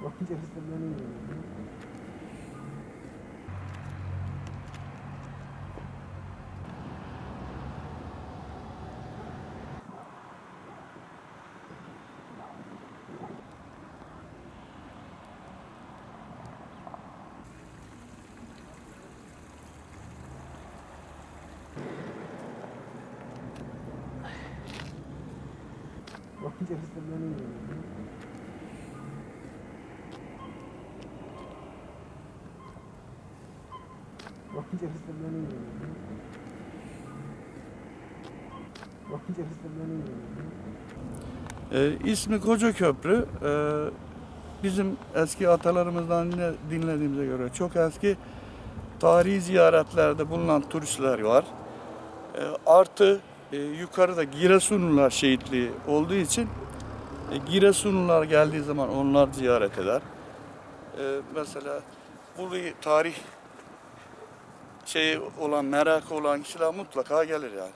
완전 쓸려는 완전 쓸려는 Ee, ismi Koca Köprü. Ee, bizim eski atalarımızdan dinle- dinlediğimize göre çok eski tarihi ziyaretlerde bulunan turistler var. Ee, artı e, yukarıda Giresunlular şehitliği olduğu için e, Giresunlular geldiği zaman onlar ziyaret eder. Ee, mesela burayı tarih şeyi olan, merakı olan kişiler mutlaka gelir yani.